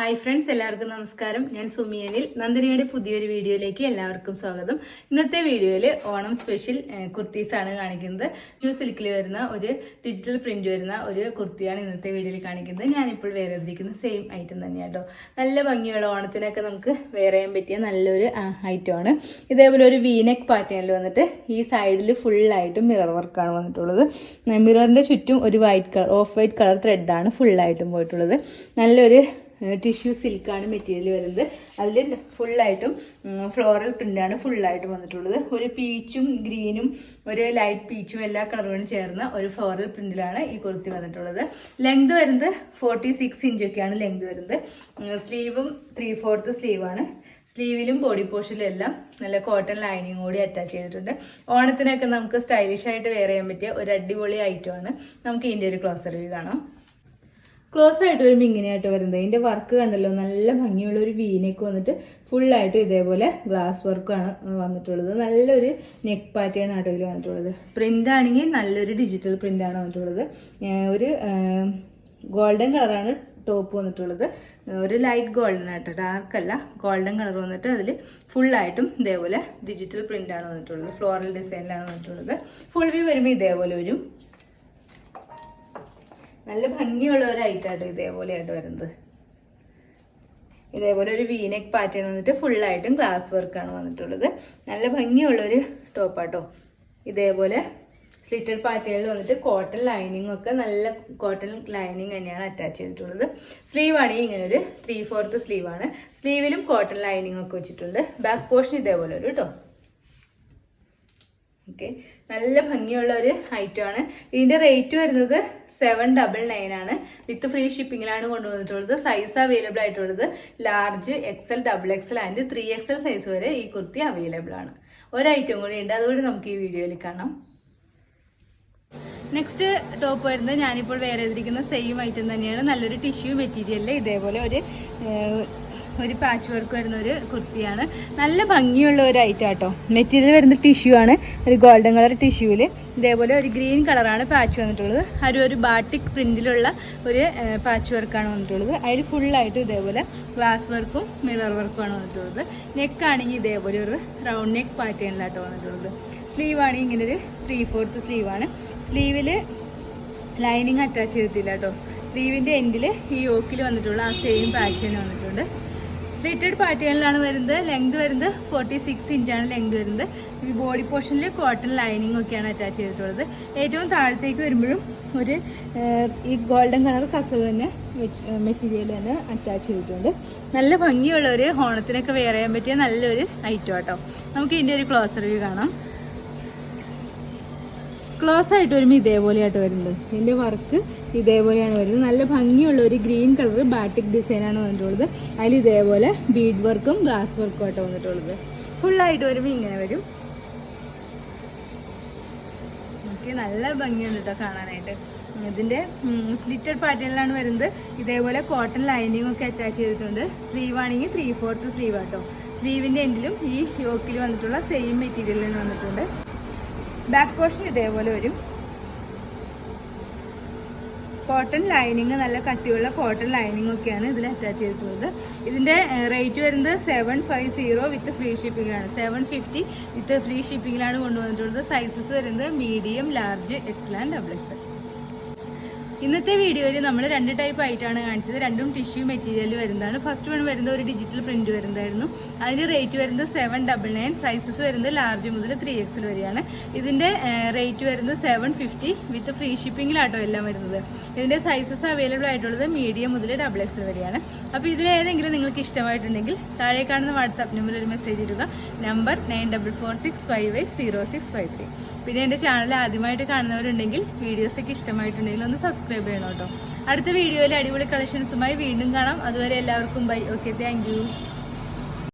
Hi friends എല്ലാവർക്കും നമസ്കാരം. ഞാൻ സുമിയനിൽ. നന്ദിനിയുടെ പുതിയൊരു വീഡിയോയിലേക്ക് എല്ലാവർക്കും സ്വാഗതം. ഇന്നത്തെ വീഡിയോയിൽ ഓണം സ്പെഷ്യൽ കുർത്തീസാണ് കാണിക്കുന്നത്. ന്യൂ സിൽക്കിൽ വരുന്ന ഒരു ഡിജിറ്റൽ പ്രിന്റ് വരുന്ന ഒരു കുർത്തിയാണ് ഇന്നത്തെ വീഡിയോയിൽ കാണിക്കുന്നത്. ഞാനിപ്പോൾ വേറെ ഇരിക്കുന്ന സെയിം ഐറ്റം തന്നെയാണ് കേട്ടോ നല്ല ഭംഗിയുള്ള ഓണത്തിനൊക്കെ നമുക്ക് വേറെ ചെയ്യാൻ പറ്റിയ നല്ലൊരു ഐറ്റമാണ് ഇതേപോലെ ഒരു വീനെക്ക് പാറ്റേണിൽ വന്നിട്ട് ഈ സൈഡിൽ ഫുള്ളായിട്ടും മിറർ വർക്കാണ് വന്നിട്ടുള്ളത്. മിററിന്റെ ചുറ്റും ഒരു white colour off white colour ത്രെഡാണ് ഫുള്ളായിട്ടും പോയിട്ടുള്ളത്. നല്ലൊരു ടിഷ്യൂ സിൽക്കാണ് മെറ്റീരിയൽ വരുന്നത്. അതിൽ ഫുള്ളായിട്ടും ഫ്ലോറൽ പ്രിന്റാണ് ഫുള്ളായിട്ടും വന്നിട്ടുള്ളത്. ഒരു പീച്ചും ഗ്രീനും ഒരു ലൈറ്റ് പീച്ചും എല്ലാ കളറുകളും ചേർന്ന ഒരു ഫ്ലോറൽ പ്രിന്റിലാണ് ഈ കുർത്തി വന്നിട്ടുള്ളത്. ലെങ്ത് വരുന്നത് ഫോർട്ടി സിക്സ് ഇഞ്ചൊക്കെയാണ് ലെങ്ത് വരുന്നത്. സ്ലീവും ത്രീ ഫോർത്ത് സ്ലീവാണ് സ്ലീവിലും ബോഡി പോർഷനിലും എല്ലാം നല്ല കോട്ടൺ ലൈനിങ് കൂടി അറ്റാച്ച് ചെയ്തിട്ടുണ്ട്. ഓണത്തിനൊക്കെ നമുക്ക് സ്റ്റൈലിഷ് ആയിട്ട് വെയർ ചെയ്യാൻ പറ്റിയ ഒരു അടിപൊളി ഐറ്റമാണ് നമുക്ക് ഇതിന്റെ ഒരു ക്ലോസർ വ്യൂ കാണാം. ക്ലോസ് ആയിട്ട് വരുമ്പോൾ ഇങ്ങനെയായിട്ട് വരുന്നത്. ഇതിന്റെ വർക്ക് കണ്ടല്ലോ നല്ല ഭംഗിയുള്ള ഒരു വീനൊക്കെ വന്നിട്ട് ഫുള്ളായിട്ട് ഇതേപോലെ ഗ്ലാസ് വർക്കാണ് വന്നിട്ടുള്ളത്. നല്ലൊരു നെക്ക് പാറ്റേൺ ആട്ടോ ഇതിൽ വന്നിട്ടുള്ളത്. പ്രിന്റ് ആണെങ്കിൽ നല്ലൊരു ഡിജിറ്റൽ പ്രിന്റാണ് വന്നിട്ടുള്ളത്. ഒരു ഗോൾഡൻ കളറാണ് ടോപ്പ് വന്നിട്ടുള്ളത്. ഒരു ലൈറ്റ് ഗോൾഡൻ ആയിട്ട് ഡാർക്ക് അല്ല ഗോൾഡൻ കളർ വന്നിട്ട് അതിൽ ഫുള്ളായിട്ടും ഇതേപോലെ ഡിജിറ്റൽ പ്രിന്റാണ് വന്നിട്ടുള്ളത്. ഫ്ലോറൽ ഡിസൈനിലാണ് വന്നിട്ടുള്ളത്. ഫുൾ വ്യൂ വരുമ്പോൾ ഇതേപോലെ വരും. നല്ല ഭംഗിയുള്ള ഒരു ഐറ്റാട്ടോ ഇതേപോലെയായിട്ട് വരുന്നത്. ഇതേപോലെ ഒരു വീനെക്ക് പാറ്റേൺ വന്നിട്ട് ഫുള്ളായിട്ടും ഗ്ലാസ് വർക്കാണ് വന്നിട്ടുള്ളത്. നല്ല ഭംഗിയുള്ള ഒരു ടോപ്പാട്ടോ ഇതേപോലെ സ്ലിറ്റഡ് പാറ്റേണിൽ വന്നിട്ട് കോട്ടൺ ലൈനിങ് ഒക്കെ നല്ല കോട്ടൺ ലൈനിങ് തന്നെയാണ് അറ്റാച്ച് ചെയ്തിട്ടുള്ളത്. സ്ലീവാണ് ഈ ഇങ്ങനെ ഒരു ത്രീ ഫോർത്ത് സ്ലീവാണ് സ്ലീവിലും കോട്ടൺ ലൈനിങ് ഒക്കെ വെച്ചിട്ടുണ്ട്. ബാക്ക് പോർഷൻ ഇതേപോലെ ഒരു കേട്ടോ ഓക്കെ. നല്ല ഭംഗിയുള്ള ഒരു ഐറ്റം ആണ്. ഇതിന്റെ റേറ്റ് വരുന്നത് സെവൻ ഡബിൾ നയൻ ആണ്. വിത്ത് ഫ്രീ ഷിപ്പിങ്ങിലാണ് കൊണ്ടുവന്നിട്ടുള്ളത്. സൈസ് അവൈലബിൾ ആയിട്ടുള്ളത്. Large XL double XL and three XL size വരെ ഈ കുർത്തി അവൈലബിൾ ആണ്. ഒരു ഐറ്റം കൂടി ഉണ്ട്. അതുകൂടി നമുക്ക് ഈ വീഡിയോയിൽ കാണാം. നെക്സ്റ്റ് ടോപ്പ് വരുന്നത് ഞാനിപ്പോൾ വേറെ ചെയ്തിരിക്കുന്ന സെയിം ഐറ്റം തന്നെയാണ്. നല്ലൊരു ടിഷ്യൂ മെറ്റീരിയലിൽ ഇതേപോലെ ഒരു ഒരു പാച്ച് വർക്ക് വരുന്ന ഒരു കുർത്തിയാണ്. നല്ല ഭംഗിയുള്ള ഒരു ഐറ്റം കേട്ടോ മെറ്റീരിയൽ വരുന്ന ടിഷ്യൂ ആണ്. ഒരു ഗോൾഡൻ കളർ ടിഷ്യൂവിൽ ഇതേപോലെ ഒരു ഗ്രീൻ കളറാണ് പാച്ച് വന്നിട്ടുള്ളത്. അത് ഒരു ബാട്ടിക് പ്രിന്റിലുള്ള ഒരു പാച്ച് വർക്കാണ് വന്നിട്ടുള്ളത്. അതിൽ ഫുള്ളായിട്ട് ഇതേപോലെ ഗ്ലാസ് വർക്കും മിറർ വർക്കുമാണ് വന്നിട്ടുള്ളത്. നെക്ക് ആണെങ്കിൽ ഇതേപോലെ ഒരു റൗണ്ട് നെക്ക് പാറ്റേണിലാട്ടോ വന്നിട്ടുള്ളത്. സ്ലീവ് ആണെങ്കിൽ ഇങ്ങനെ ഒരു ത്രീ ഫോർത്ത് സ്ലീവാണ് സ്ലീവിൽ ലൈനിങ് അറ്റാച്ച് ചെയ്തിട്ടില്ല കേട്ടോ സ്ലീവിന്റെ എൻഡിൽ ഈ യോക്കിൽ വന്നിട്ടുള്ള ആ സെയിം തന്നെ വന്നിട്ടുണ്ട്. സ്ലിറ്റഡ് പാറ്റേണിലാണ് വരുന്നത്. ലെങ്ത് വരുന്നത് ഫോർട്ടി സിക്സ് ഇഞ്ചാണ് ലെങ്ത് വരുന്നത്. ഈ ബോഡി പോർഷനിൽ കോട്ടൺ ലൈനിങ് ഒക്കെയാണ് അറ്റാച്ച് ചെയ്തിട്ടുള്ളത്. ഏറ്റവും താഴത്തേക്ക് വരുമ്പോഴും ഒരു ഈ ഗോൾഡൻ കളർ കസവ് തന്നെ മെറ്റീരിയൽ തന്നെ അറ്റാച്ച് ചെയ്തിട്ടുണ്ട്. നല്ല ഭംഗിയുള്ള ഒരു ഹോണത്തിനൊക്കെ വെയർ ചെയ്യാൻ പറ്റിയ നല്ലൊരു ഐറ്റം കേട്ടോ നമുക്ക് ഇതിന്റെ ഒരു ക്ലോസർ വ്യൂ കാണാം. ക്ലോസ് ആയിട്ട് വരുമ്പോൾ ഇതേപോലെയായിട്ട് വരുന്നത്. ഇതിന്റെ വർക്ക് ഇതേപോലെയാണ് വരുന്നത്. നല്ല ഭംഗിയുള്ള ഒരു ഗ്രീൻ കളർ ബാറ്റിക് ഡിസൈനാണ് വന്നിട്ടുള്ളത്. അതിൽ ഇതേപോലെ ബീഡ് വർക്കും ഗ്ലാസ് വർക്കും ആയിട്ട് വന്നിട്ടുള്ളത്. ഫുള്ളായിട്ട് വരുമ്പോൾ ഇങ്ങനെ വരും. ഓക്കെ നല്ല ഭംഗിയുണ്ട് കേട്ടോ കാണാനായിട്ട്. ഇതിന്റെ സ്ലിറ്റഡ് പാറ്റേണിലാണ് വരുന്നത്. ഇതേപോലെ കോട്ടൺ ലൈനിങ് ഒക്കെ അറ്റാച്ച് ചെയ്തിട്ടുണ്ട്. സ്ലീവ് ആണെങ്കിൽ ത്രീ ഫോർത്ത് സ്ലീവ് ആട്ടോ സ്ലീവിന്റെ എൻഡിലും ഈ യോക്കിൽ വന്നിട്ടുള്ള സെയിം മെറ്റീരിയലിന് വന്നിട്ടുണ്ട്. ബാക്ക് പോർഷൻ ഇതേപോലെ വരും. കോട്ടൺ ലൈനിങ് നല്ല കട്ടിയുള്ള കോട്ടൺ ലൈനിങ് ഒക്കെയാണ് ഇതിൽ അറ്റാച്ച് ചെയ്തിട്ടുള്ളത്. ഇതിന്റെ റേറ്റ് വരുന്നത് seven five zero with free ഷിപ്പിംഗാണ് seven fifty with free ഷിപ്പിംഗിലാണ് കൊണ്ടുവന്നിട്ടുള്ളത്. സൈസസ് വരുന്നത് medium large XL and double XL ഇന്നത്തെ വീഡിയോയിൽ നമ്മൾ രണ്ട് ടൈപ്പ് ആയിട്ടാണ് കാണിച്ചത്. രണ്ടും ടിഷ്യൂ മെറ്റീരിയൽ വരുന്നതാണ്. ഫസ്റ്റ് വൺ വരുന്ന ഒരു ഡിജിറ്റൽ പ്രിന്റ് വരുന്നതായിരുന്നു. അതിന് റേറ്റ് വരുന്നത് സെവൻ ഡബിൾ നയൻ സൈസസ് വരുന്നത് ലാർജ് മുതൽ ത്രീ എക്സിൽ വരെയാണ്. ഇതിന്റെ റേറ്റ് വരുന്നത് സെവൻ ഫിഫ്റ്റി വിത്ത് ഫ്രീ ഷിപ്പിങ്ങിലാട്ടോ എല്ലാം വരുന്നത്. ഇതിന്റെ സൈസസ് അവൈലബിൾ ആയിട്ടുള്ളത് മീഡിയം മുതൽ ഡബിൾ എക്സിൽ വരെയാണ്. അപ്പോൾ ഇതിലേതെങ്കിലും നിങ്ങൾക്ക് ഇഷ്ടമായിട്ടുണ്ടെങ്കിൽ താഴെ കാണുന്ന വാട്സാപ്പ് നമ്പറിൽ ഒരു മെസ്സേജ് ഇടുക. Number nine double four six five eight zero six five three പിന്നെ എന്റെ ചാനൽ ആദ്യമായിട്ട് കാണുന്നവരുണ്ടെങ്കിൽ വീഡിയോസൊക്കെ ഇഷ്ടമായിട്ടുണ്ടെങ്കിൽ ഒന്ന് സബ്സ്ക്രൈബ് ചെയ്യണം കേട്ടോ. അടുത്ത വീഡിയോയിൽ അടിപൊളി കളക്ഷൻസുമായി വീണ്ടും കാണാം. അതുവരെ എല്ലാവർക്കും ബൈ ഓക്കെ താങ്ക്